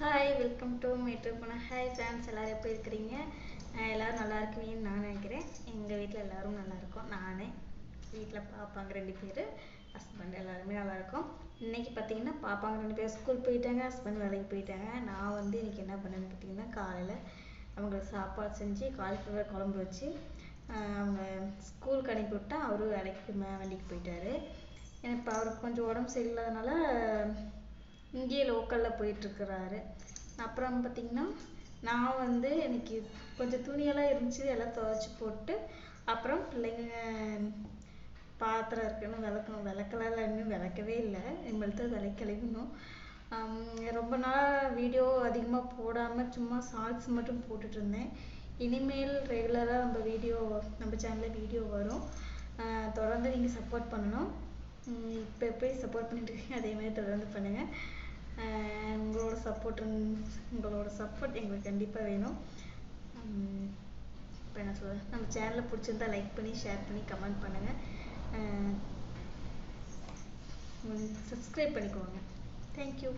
Hi welcome to மீட்ரு போன hi friends எல்லோரும் எப்படி இருக்கிறீங்க? எல்லோரும் எல்லாரும் நல்லா இருக்குவீங்கன்னு நான் நினைக்கிறேன். எங்கள் வீட்டில் எல்லாரும் நல்லா இருக்கோம். நான் வீட்டில் பாப்பாங்க ரெண்டு பேர் ஹஸ்பண்ட் எல்லாருமே நல்லா இருக்கோம். இன்னைக்கு பார்த்தீங்கன்னா பாப்பாங்க ரெண்டு பேர் ஸ்கூல் போயிட்டாங்க ஹஸ்பண்ட் வேலைக்கு போயிட்டாங்க. நான் வந்து இன்னைக்கு என்ன பண்ணேன்னு பார்த்தீங்கன்னா காலையில் அவங்களுக்கு சாப்பாடு செஞ்சு காலிஃப்ளவர் குழம்பு வச்சு அவங்க ஸ்கூலுக்கு அனுப்பி விட்டா அவரும் வேலைக்கு மே- வண்டிக்கு போயிட்டாரு. எனக்கு இப்போ அவருக்கு கொஞ்சம் உடம்பு சரியில்லாதனால இங்கேயே லோக்கலில் போயிட்டுருக்கிறாரு. அப்புறம் பார்த்தீங்கன்னா நான் வந்து எனக்கு கொஞ்சம் துணியெல்லாம் இருந்துச்சு எல்லாம் துவைச்சு போட்டு அப்புறம் பிள்ளைங்க பாத்திரம் இருக்குன்னு விளக்கணும். விளக்கலாம் இல்லை இன்னும் விளக்கவே இல்லை. இனிமேல் தான் விளக்கி கழுவணும். ரொம்ப நாள் வீடியோ அதிகமாக போடாமல் சும்மா சாங்ஸ் மட்டும் போட்டுட்டு இருந்தேன். இனிமேல் ரெகுலராக நம்ம வீடியோ நம்ம சேனலில் வீடியோ வரும். ஆஹ் தொடர்ந்து நீங்கள் சப்போர்ட் பண்ணணும். இப்போ எப்படி சப்போர்ட் பண்ணிட்டு இருக்கீங்க அதே மாதிரி தொடர்ந்து பண்ணுங்கள் உங்களோட சப்போர்ட் உங்களோட சப்போர்ட் எங்களுக்கு கண்டிப்பாக வேணும். இப்போ என்ன சொல்ல நம்ம சேனலை பிடிச்சிருந்தா லைக் பண்ணி ஷேர் பண்ணி கமெண்ட் பண்ணுங்கள் சப்ஸ்கிரைப் பண்ணிக்கோங்க. தேங்க்யூ